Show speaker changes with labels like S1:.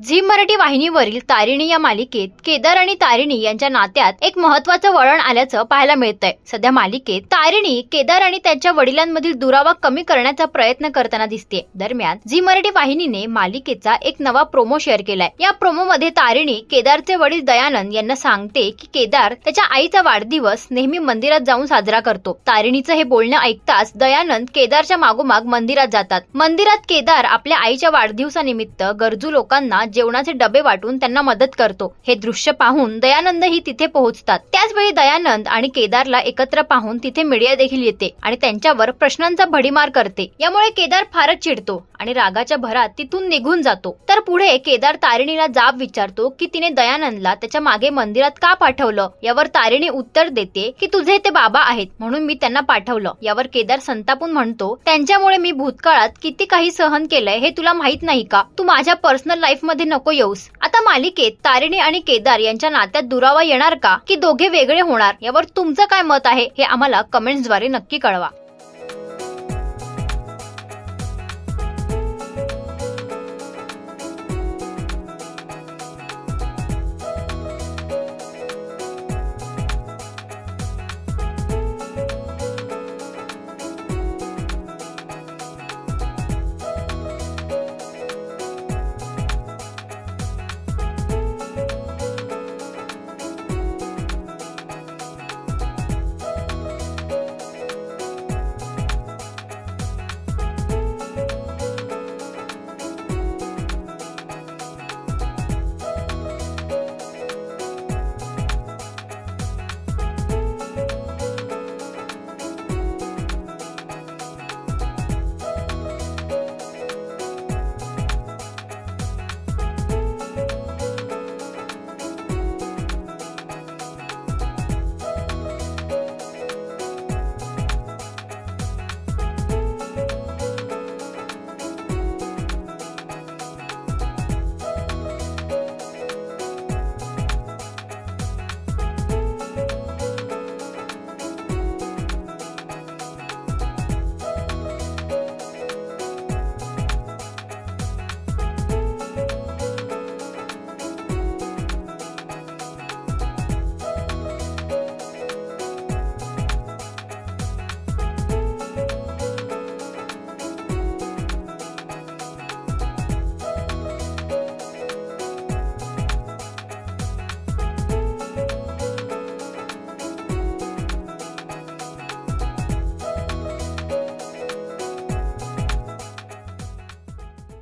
S1: Zee Marathi वाहिनीवरील तारिणी या मालिकेत केदार आणि तारिणी यांच्या नात्यात एक महत्वाचं वळण आल्याचं पाहायला मिळतंय. सध्या मालिकेत तारिणी केदार आणि त्यांच्या वडिलांमधील दुरावा कमी करण्याचा प्रयत्न करताना दिसते दरम्यान झी मराठी वाहिनीने मालिकेचा एक नवा प्रोमो शेअर केलाय. या प्रोमो मध्ये तारिणी केदारचे वडील दयानंद यांना सांगते की केदार त्याच्या आईचा वाढदिवस नेहमी मंदिरात जाऊन साजरा करतो. तारिणीचं हे बोलणं ऐकताच दयानंद केदारच्या मागोमाग मंदिरात जातात. मंदिरात केदार आपल्या आईच्या वाढदिवसानिमित्त गरजू लोकांना जेवणाचे डबे वाटून त्यांना मदत करतो. हे दृश्य पाहून दयानंदही तिथे पोहोचतात. त्याचवेळी दयानंद आणि केदारला एकत्र पाहून तिथे मीडिया देखील येते आणि त्यांच्यावर प्रश्नांचा भडीमार करते. यामुळे केदार फारच चिडतो आणि रागाच्या भरात तिथून निघून जातो. तर पुढे केदार तारिणीला जाब विचारतो की तिने दयानंदला त्याच्यामागे मंदिरात का पाठवलं? यावर तारिणी उत्तर देते की तुझे ते बाबा आहेत म्हणून मी त्यांना पाठवलं. यावर केदार संतापून म्हणतो त्यांच्यामुळे मी भूतकाळात किती काही सहन केलंय हे तुला माहीत नाही का? तू माझ्या पर्सनल लाईफमध्ये नको येऊस. आता मालिकेत तारिणी आणि केदार यांच्या नात्यात दुरावा येणार का? की दोघे वेगळे होणार? यावर तुमचं काय मत आहे? हे आम्हाला कमेंट्सद्वारे नक्की कळवा.